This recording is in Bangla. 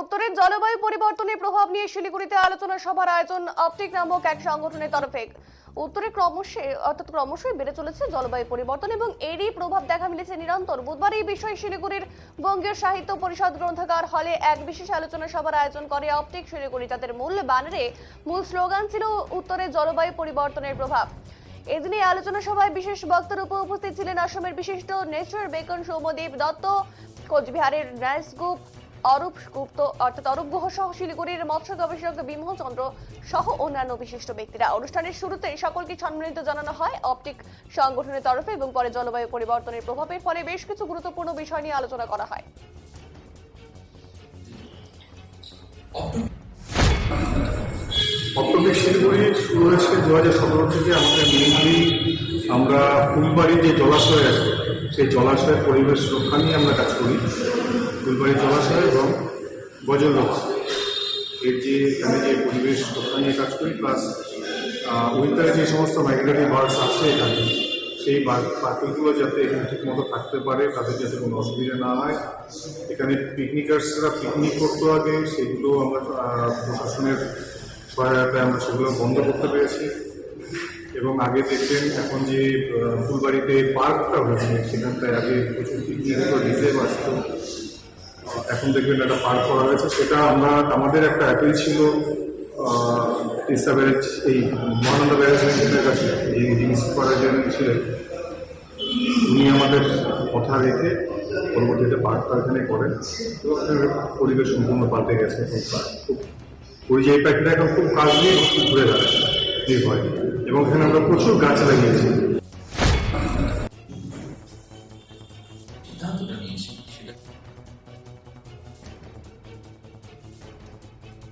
উত্তরের জলবায়ু পরিবর্তনের প্রভাব নিয়ে শিলিগুড়িতে আলোচনা সভার আয়োজন অপটিক নামক এক সংগঠনের তরফে। উত্তরে ক্রমশ অর্থাৎ ক্রমশই বেড়ে চলেছে জলবায়ু পরিবর্তন এবং এরই প্রভাব দেখা মিলেছে নিরন্তর। বুধবার এই বিষয়ে শিলিগুড়ির বঙ্গীয় সাহিত্য পরিষদ গ্রন্থাগার হলে এক বিশেষ আলোচনা সভার আয়োজন করে অপটিক শিলিগুড়ি। যাদের মূল ব্যানারে মূল স্লোগান ছিল উত্তরে জলবায়ু পরিবর্তনের প্রভাব। এদিনে আলোচনা সভায় বিশেষ বক্তার উপর উপস্থিত ছিলেন আসামের বিশিষ্ট নেচার বেকন সৌমদীপ দত্ত, কোচবিহারের ন্যাস গ্রুপ অরূপ গুপ্ত, অর্থাৎ অরূপ গুহ সহ শিলিগুড়ির মৎস্য গবেষক বিমল চন্দ্র সহ অন্যান্য বিশিষ্ট ব্যক্তিরা। অনুষ্ঠানের শুরুতে সকলকে সম্মানিত জানানো হয় অপটিক সংগঠনের তরফে এবং পরে জলবায়ু পরিবর্তনের প্রভাবের ফলে বেশ কিছু গুরুত্বপূর্ণ বিষয় নিয়ে আলোচনা করা হয়। অক্টোবর শিলিগুড়ি শুরু হয়েছে দু হাজার সতেরো থেকে আমাদের মেনলি আমরা ফুলবাড়ির যে জলাশয় আছে, সেই জলাশয়ের পরিবেশ রক্ষা নিয়ে আমরা কাজ করি। ফুলবাড়ির জলাশয় এবং গজলগাছ এর যে এখানে যে পরিবেশ রক্ষা নিয়ে কাজ করি প্লাস উইন্টারে যে সমস্ত মাইগ্রেটরি বার্ডস আছে এখানে, সেই পাখিগুলো যাতে এখানে ঠিকমতো থাকতে পারে, তাদের যাতে কোনো অসুবিধা না হয়। এখানে পিকনিকার্সরা পিকনিক করতে আগে, সেগুলো আমরা প্রশাসনের সহায়তায় আমরা সেগুলো বন্ধ করতে পেরেছি। এবং আগে দেখবেন এখন যে ফুলবাড়িতে পার্কটা হয়েছে, সেখানটায় আগে প্রচুর পিকনিক আসতো। এখন দেখবেন একটা পার্ক করা হয়েছে, সেটা আমরা, আমাদের একটা অ্যাপিল ছিল তিস্তা ব্যারেজ এই মহানন্দা ব্যারেজের কাছে, এই জিনিস করার জন্য ছিলেন। উনি আমাদের কথা রেখে পরবর্তীতে পার্কটা এখানে করেন। পরিবেশ সম্পূর্ণ পাল্টে গেছে খুব পরিযায়ী পাখিরা এখন খুব কাজ নিয়ে ঘুরে বেড়ায় নির্ভয় এবং এখানে আমরা প্রচুর গাছ লাগিয়েছি।